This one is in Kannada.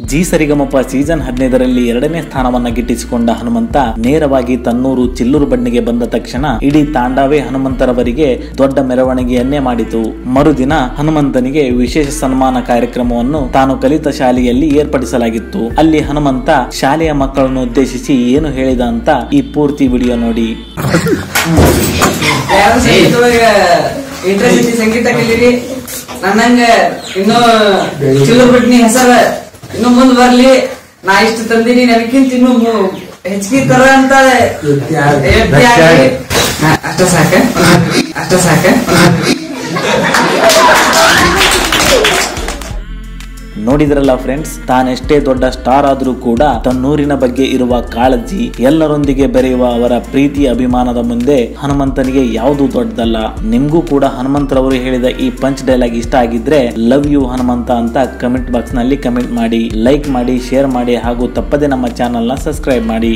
ಜಿ ಸರಿಗಮಪ ಸೀಸನ್ ಹದಿನೈದರಲ್ಲಿ ಎರಡನೇ ಸ್ಥಾನವನ್ನ ಗಿಟ್ಟಿಸಿಕೊಂಡ ಹನುಮಂತ ನೇರವಾಗಿ ತನ್ನೂರು ಚಿಲ್ಲೂರು ಬಣ್ಣಿಗೆ ಬಂದ ತಕ್ಷಣ ಇಡೀ ತಾಂಡವೇ ಹನುಮಂತರವರಿಗೆ ದೊಡ್ಡ ಮೆರವಣಿಗೆಯನ್ನೇ ಮಾಡಿತು. ಮರುದಿನ ಹನುಮಂತನಿಗೆ ವಿಶೇಷ ಸನ್ಮಾನ ಕಾರ್ಯಕ್ರಮವನ್ನು ತಾನು ಕಲಿತ ಶಾಲೆಯಲ್ಲಿ ಏರ್ಪಡಿಸಲಾಗಿತ್ತು. ಅಲ್ಲಿ ಹನುಮಂತ ಶಾಲೆಯ ಮಕ್ಕಳನ್ನು ಉದ್ದೇಶಿಸಿ ಏನು ಹೇಳಿದ ಅಂತ ಈ ಪೂರ್ತಿ ವಿಡಿಯೋ ನೋಡಿ. ಸಂಗೀತ ಇನ್ನೂ ಹೆಸರ ಇನ್ನು ಮುಂದ್ ಬರ್ಲಿ. ನಾ ಇಷ್ಟು ತಂದಿನಿ ನನಗಿಂತ ಇನ್ನು ಹೆಚ್ಚಿಗೆ ತರ ಅಂತ ಅಷ್ಟ ಸಾಕ? ಅಷ್ಟ ಸಾಕ? ನೋಡಿದ್ರಲ್ಲ ಫ್ರೆಂಡ್ಸ್ ತಾನೆಷ್ಟೇ ದೊಡ್ಡ ಸ್ಟಾರ್ ಆದ್ರೂ ಕೂಡ ತನ್ನೂರಿನ ಬಗ್ಗೆ ಇರುವ ಕಾಳಜಿ ಎಲ್ಲರೊಂದಿಗೆ ಬೆರೆಯುವ ಅವರ ಪ್ರೀತಿ ಅಭಿಮಾನದ ಮುಂದೆ ಹನುಮಂತನಿಗೆ ಯಾವುದು ದೊಡ್ಡದಲ್ಲ. ನಿಮ್ಗೂ ಕೂಡ ಹನುಮಂತರವರು ಹೇಳಿದ ಈ ಪಂಚ್ ಡೈಲಾಗ್ ಇಷ್ಟ ಆಗಿದ್ರೆ ಲವ್ ಯು ಹನುಮಂತ ಅಂತ ಕಮೆಂಟ್ ಬಾಕ್ಸ್ನಲ್ಲಿ ಕಮೆಂಟ್ ಮಾಡಿ ಲೈಕ್ ಮಾಡಿ ಶೇರ್ ಮಾಡಿ ಹಾಗೂ ತಪ್ಪದೆ ನಮ್ಮ ಚಾನೆಲ್ನ ಸಬ್ಸ್ಕ್ರೈಬ್ ಮಾಡಿ.